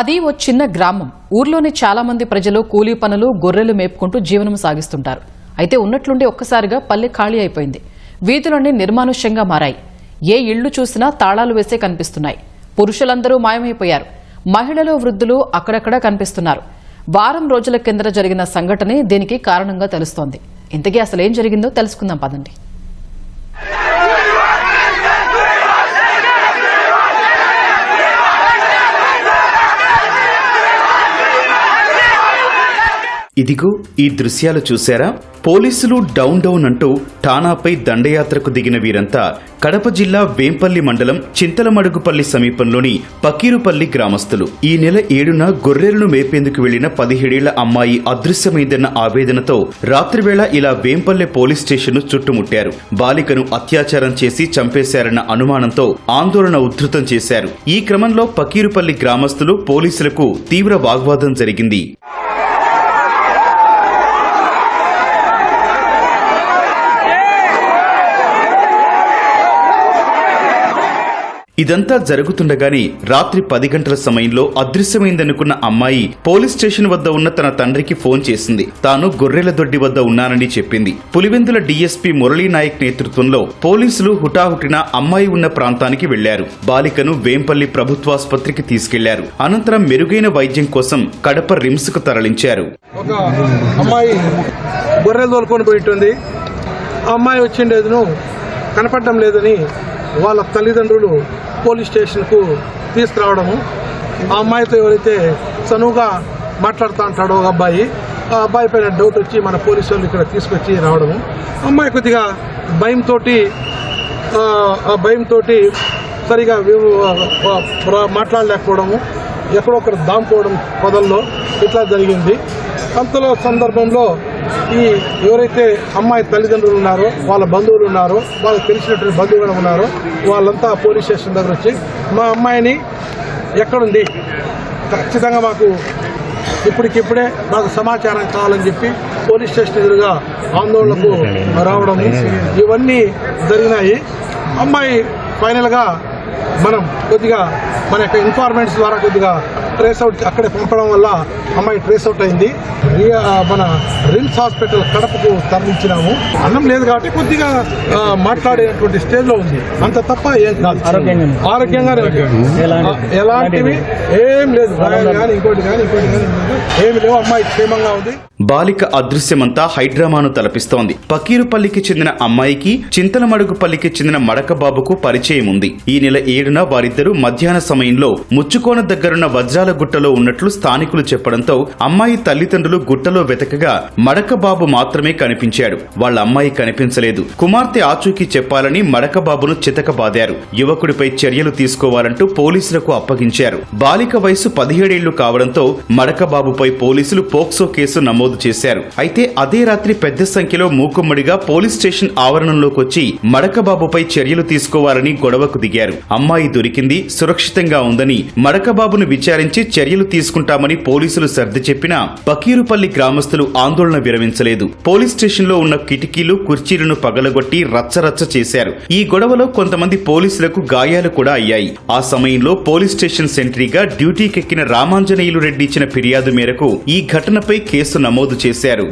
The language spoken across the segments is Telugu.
అది ఓ చిన్న గ్రామం. ఊర్లోని చాలా మంది ప్రజలు కూలీ పనులు గొర్రెలు మేపుకుంటూ జీవనం సాగిస్తుంటారు. అయితే ఉన్నట్లుండి ఒక్కసారిగా పల్లె ఖాళీ అయిపోయింది. వీధులన్నీ నిర్మానుష్యంగా మారాయి. ఏ ఇళ్ళు చూసినా తాళాలు వేసే కనిపిస్తున్నాయి. పురుషులందరూ మాయమైపోయారు. మహిళలు వృద్ధులు అక్కడక్కడా కనిపిస్తున్నారు. వారం రోజుల కింద జరిగిన సంఘటనే దీనికి కారణంగా తెలుస్తోంది. ఇంతకీ అసలు ఏం జరిగిందో తెలుసుకుందాం పదండి. ఇదిగో ఈ దృశ్యాలు చూశారా? పోలీసులు డౌన్ డౌన్ అంటూ ఠానాపై దండయాత్రకు దిగిన వీరంతా కడప జిల్లా వేంపల్లి మండలం చింతలమడుగుపల్లి సమీపంలోని పకీరుపల్లి గ్రామస్తులు. ఈ నెల ఏడున గొర్రెలను మేపేందుకు వెళ్ళిన పదిహేడేళ్ళ అమ్మాయి అదృశ్యమైందన్న ఆవేదనతో రాత్రివేళ ఇలా వేంపల్లె పోలీస్ స్టేషన్ను చుట్టుముట్టారు. బాలికను అత్యాచారం చేసి చంపేశారన్న అనుమానంతో ఆందోళన ఉధృతం చేశారు. ఈ క్రమంలో పకీరుపల్లి గ్రామస్తులు పోలీసులకు తీవ్ర వాగ్వాదం జరిగింది. ఇదంతా జరుగుతుండగానే రాత్రి పది గంటల సమయంలో అదృశ్యమైందనుకున్న అమ్మాయి పోలీస్ స్టేషన్ వద్ద ఉన్న తన తండ్రికి ఫోన్ చేసింది. తాను గొర్రెల దొడ్డి వద్ద ఉన్నానని చెప్పింది. పులివెందుల డీఎస్పీ మురళీ నాయక్ నేతృత్వంలో పోలీసులు హుటాహుటిన అమ్మాయి ఉన్న ప్రాంతానికి వెళ్ళారు. బాలికను వేంపల్లి ప్రభుత్వాసుపత్రికి తీసుకెళ్ళారు. అనంతరం మెరుగైన వైద్యం కోసం కడప రిమ్స్కు తరలించారు. ఒక అమ్మాయి గొర్రెలు తోలుకొని అమ్మాయి కనపడడం లేదని వాళ్ళ తల్లిదండ్రులు పోలీస్ స్టేషన్కు తీసుకురావడము ఆ అమ్మాయితో ఎవరైతే చనువుగా మాట్లాడుతూ ఉంటాడో ఒక అబ్బాయి ఆ అబ్బాయి పైన డౌట్ వచ్చి మన పోలీసు వాళ్ళు ఇక్కడ తీసుకొచ్చి రావడము. అమ్మాయి కొద్దిగా భయంతో ఆ భయంతో సరిగా మాట్లాడలేకపోవడము. ఎక్కడో ఒకటి దాముకోవడం పొదల్లో ఇట్లా జరిగింది. అంతలో సందర్భంలో ఈ ఎవరైతే అమ్మాయి తల్లిదండ్రులు ఉన్నారో వాళ్ళ బంధువులు ఉన్నారో వాళ్ళకి తెలిసినటువంటి బంధువులు ఉన్నారో వాళ్ళంతా పోలీస్ స్టేషన్ దగ్గర వచ్చి మా అమ్మాయిని ఎక్కడుంది? ఖచ్చితంగా మాకు ఇప్పటికిప్పుడే మాకు సమాచారం కావాలని చెప్పి పోలీస్ స్టేషన్ ఎదురుగా ఆందోళనకు రావడము ఇవన్నీ జరిగినాయి. అమ్మాయి ఫైనల్గా మనం కొద్దిగా మన యొక్క ఇన్ఫార్మెంట్స్ ద్వారా కొద్దిగా ట్రేస్ అవుట్ అక్కడే పంపడం వల్ల అమ్మాయి ట్రేస్ అవుట్ అయింది. మన రిమ్స్ హాస్పిటల్ కడపకు తరలించినాము. అన్నం లేదు కాబట్టి కొద్దిగా మాట్లాడేటువంటి స్టేజ్లో ఉంది. అంత తప్ప ఏం కాదు. ఆరోగ్యంగానే ఉంది. ఆ, ఎలాంటివి? ఏం లేదు. కానీ ఇంకోటి కానీ ఇంకోటి కానీ ఏమి లేవు. అమ్మాయి క్షేమంగా ఉంది. బాలిక అదృశ్యమంతా హైడ్రామాను తలపిస్తోంది. పకీరుపల్లికి చెందిన అమ్మాయికి చింతలమడుగుపల్లికి చెందిన మడకబాబుకు పరిచయం ఉంది. ఈ నెల ఏడున వారిద్దరూ మధ్యాహ్న సమయంలో ముచ్చుకోన దగ్గరున్న వజ్రాల గుట్టలో ఉన్నట్లు స్థానికులు చెప్పడంతో అమ్మాయి తల్లిదండ్రులు గుట్టలో వెతకగా మడకబాబు మాత్రమే కనిపించాడు. వాళ్ళ అమ్మాయి కనిపించలేదు. కుమార్తె ఆచూకీ చెప్పాలని మడకబాబును చితకబాదారు. యువకుడిపై చర్యలు తీసుకోవాలంటూ పోలీసులకు అప్పగించారు. బాలిక వయసు పదిహేడేళ్ళు కావడంతో మడకబాబుపై పోలీసులు పోక్సో కేసు నమోదు చేశారు. అయితే అదే రాత్రి పెద్ద సంఖ్యలో మూకుమ్మడిగా పోలీస్ స్టేషన్ ఆవరణంలోకి వచ్చి మడకబాబుపై చర్యలు తీసుకోవాలని గొడవకు దిగారు. అమ్మాయి దొరికింది సురక్షితంగా ఉందని మడకబాబును విచారించి చర్యలు తీసుకుంటామని పోలీసులు సర్ది చెప్పినా బకీరుపల్లి గ్రామస్తులు ఆందోళన విరమించలేదు. పోలీస్ స్టేషన్లో ఉన్న కిటికీలు కుర్చీలను పగలగొట్టి రచ్చరచ్చ చేశారు. ఈ గొడవలో కొంతమంది పోలీసులకు గాయాలు కూడా అయ్యాయి. ఆ సమయంలో పోలీస్ స్టేషన్ సెంట్రీగా డ్యూటీకెక్కిన రామాంజనేయులు రెడ్డి ఇచ్చిన ఫిర్యాదు మేరకు ఈ ఘటనపై కేసు నమోదు చేశారు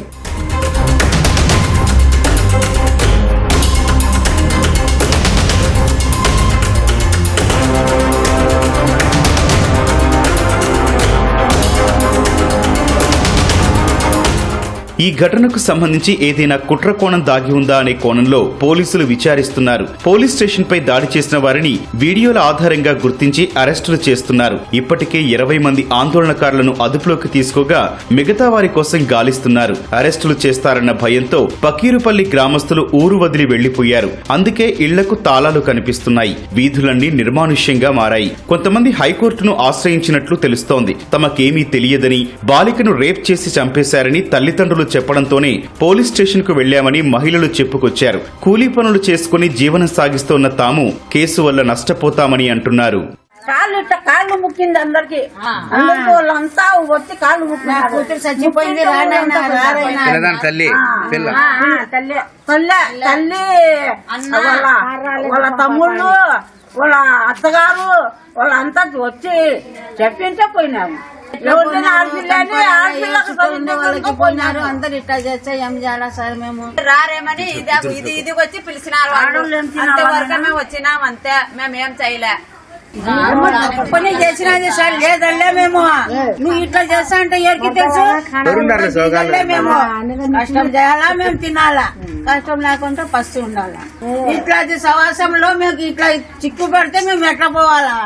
ఈ ఘటనకు సంబంధించి ఏదైనా కుట్ర కోణం దాగి ఉందా అనే కోణంలో పోలీసులు విచారిస్తున్నారు. పోలీస్ స్టేషన్ పై దాడి చేసిన వారిని వీడియోల ఆధారంగా గుర్తించి అరెస్టులు చేస్తున్నారు. ఇప్పటికే ఇరవై మంది ఆందోళనకారులను అదుపులోకి తీసుకోగా మిగతా వారి కోసం గాలిస్తున్నారు. అరెస్టులు చేస్తారన్న భయంతో పకీరుపల్లి గ్రామస్తులు ఊరు వదిలి వెళ్ళిపోయారు అందుకే ఇళ్ళకు తాళాలు కనిపిస్తున్నాయి. వీధులన్నీ నిర్మానుష్యంగా మారాయి. కొంతమంది హైకోర్టును ఆశ్రయించినట్లు తెలుస్తోంది. తమకేమీ తెలియదని బాలికను రేప్ చేసి చంపేశారని తల్లిదండ్రులు చెప్పడంతోనే పోలీస్ స్టేషన్కు వెళ్ళామని మహిళలు చెప్పుకొచ్చారు. కూలీ పనులు చేసుకుని జీవనం సాగిస్తోన్న తాము కేసు వల్ల నష్టపోతామని అంటున్నారు. కాళ్ళు కాళ్ళు ముక్కింది అందరికి. అందరికి వాళ్ళంతా వచ్చి కాళ్ళు ముక్కినారు. కూతురు చచ్చిపోయింది తల్లి పిల్ల తల్లి తల్లి తల్లి. వాళ్ళ వాళ్ళ తమ్ముళ్ళు వాళ్ళ అత్తగారు వాళ్ళంతా వచ్చి చెప్పింటే పోయినాము. పోయినారు? అందరు ఇట్లా చేస్తే ఏం చేయాలా సార్ మేము? రారేమని ఇది ఇది ఇది వచ్చి పిలిచినారు? అంతవరకు మేము వచ్చినాం అంతే. మేము ఏం చేయలే. పని చేసినది సార్ లేదల్లే మేము. నువ్వు ఇట్లా చేస్తా అంటే ఎవరికి తెలుసు? మేము. కష్టం చేయాలా? మేము తినాలా? కష్టం లేకుండా పస్తు ఉండాలా? ఇట్లా సవాసంలో మేము ఇట్లా చిక్కు పెడితే మేము ఎట్లా పోవాలా?